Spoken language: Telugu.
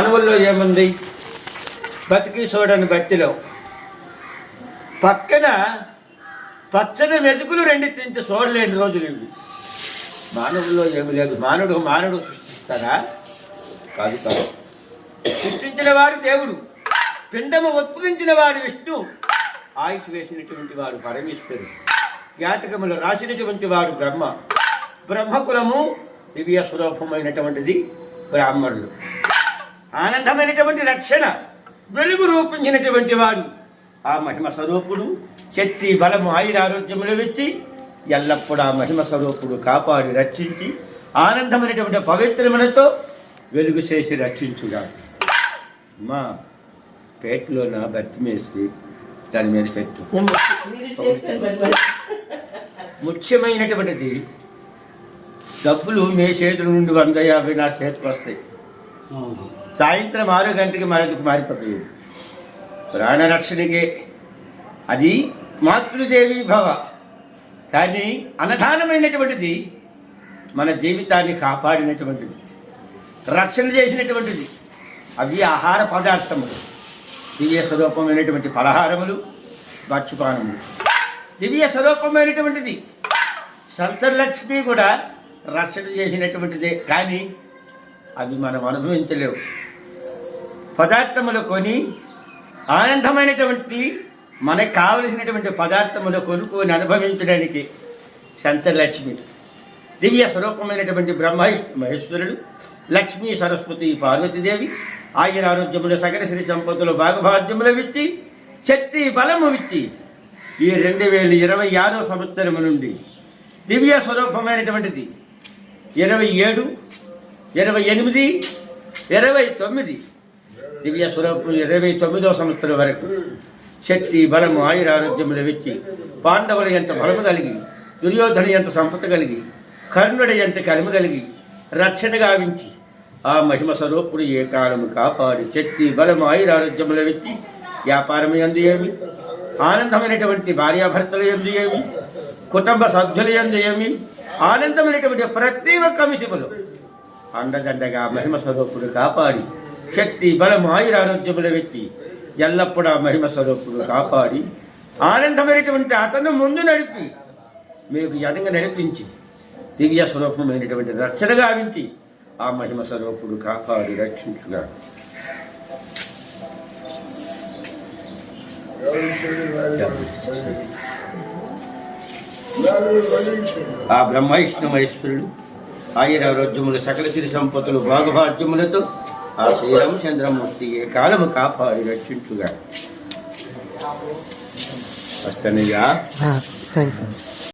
మానవుల్లో ఏముంది? బతికి చూడని భక్తిలో పక్కన పచ్చని మెతుకులు రెండు తింటే చూడలేని రోజులు ఇవి. మానవుల్లో ఏమి లేదు. మానవుడు మానవుడు సృష్టిస్తారా కాదు కాదు. సృష్టించిన వాడు దేవుడు. పిండము ఉత్పదించిన వాడు విష్ణు. ఆయుష్ వేసినటువంటి వాడు పరమేశ్వరుడు. జాతకములు రాసినటువంటి వాడు బ్రహ్మ. బ్రహ్మకులము దివ్య స్వరూపమైనటువంటిది బ్రాహ్మణులు. ఆనందమైనటువంటి రక్షణ వెలుగు రూపించినటువంటి వాడు. ఆ మహిమ స్వరూపుడు శక్తి బలము ఆయుర ఆరోగ్యములు వెచ్చి ఎల్లప్పుడూ ఆ మహిమ స్వరూపుడు కాపాడి రక్షించి ఆనందమైనటువంటి పవిత్రములతో వెలుగు చేసి రక్షించుగా మా పేటలో నా బతి దాని మీద పెట్టు. ముఖ్యమైనటువంటిది డబ్బులు మీ చేతుల నుండి వంద యాభై నా చేతికి వస్తాయి. సాయంత్రం ఆరు గంటకి మనకు మారిపోతుంది. ప్రాణరక్షణకి అది మాతృదేవి భవ. కానీ అనధానమైనటువంటిది మన జీవితాన్ని కాపాడినటువంటిది. రక్షణ చేసినటువంటిది. అవి ఆహార పదార్థములు. దివ్య స్వరూపమైనటువంటి పలహారములు భక్ష్యపానములు. దివ్య స్వరూపమైనటువంటిది. సంతలక్ష్మి కూడా రక్షణ చేసినటువంటిదే. కానీ అవి మనం అనుభవించలేవు. పదార్థములు కొని ఆనందమైనటువంటి మనకు కావలసినటువంటి పదార్థములు కొనుక్కొని అనుభవించడానికి సంతలక్ష్మి దివ్య స్వరూపమైనటువంటి బ్రహ్మ మహేశ్వరుడు లక్ష్మీ సరస్వతి పార్వతీదేవి ఆయుర ఆరోగ్యములు సకల శ్రీ సంపదలు భాగభాగ్యములు ఇచ్చి శక్తి బలము ఇచ్చి ఈ రెండు వేల ఇరవై ఆరో సంవత్సరము నుండి దివ్య స్వరూపమైనటువంటిది. ఇరవై ఏడు ఇరవై ఎనిమిది ఇరవై తొమ్మిది. దివ్య స్వరూపం ఇరవై తొమ్మిదో సంవత్సరం వరకు. శక్తి బలము ఆయుర ఆరోగ్యములు వెచ్చి పాండవుల ఎంత బలము కలిగి దుర్యోధన ఎంత సంపద కలిగి కర్ణుడ ఎంత కలిమి కలిగి రక్షణ గావించి ఆ మహిమ స్వరూపుడు ఏ కాలము కాపాడి శక్తి బలము ఆయుర ఆరోగ్యములు వెచ్చి వ్యాపారము ఎందు ఏమి ఆనందమైనటువంటి భార్యాభర్తలు ఎందు ఏమి కుటుంబ సభ్యుల ఎందు ఏమి ఆనందమైనటువంటి ప్రతి ఒక్క విషయంలో అండదండగా మహిమ స్వరూపుడు కాపాడి శక్తి బలం ఆయుర ఆరోగ్యముల వ్యక్తి ఎల్లప్పుడూ ఆ మహిమ స్వరూపుడు కాపాడి ఆనందమైనటువంటి అతను ముందు నడిపి మీకు ఎడంగా నడిపించి దివ్య స్వరూపమైనటువంటి రక్షణ గావించి ఆ మహిమ స్వరూపుడు కాపాడి రక్షించుగా ఆ బ్రహ్మ విష్ణు మహేశ్వరుడు ఆయురారోగ్యములు సకల సిరి సంపత్తులు భాగభాగ్యములతో ఆ శ్రీరామచంద్రమూర్తి ఏ కాలము కాపాడి రక్షించుగా వస్తానయ్యా థ్యాంక్ యూ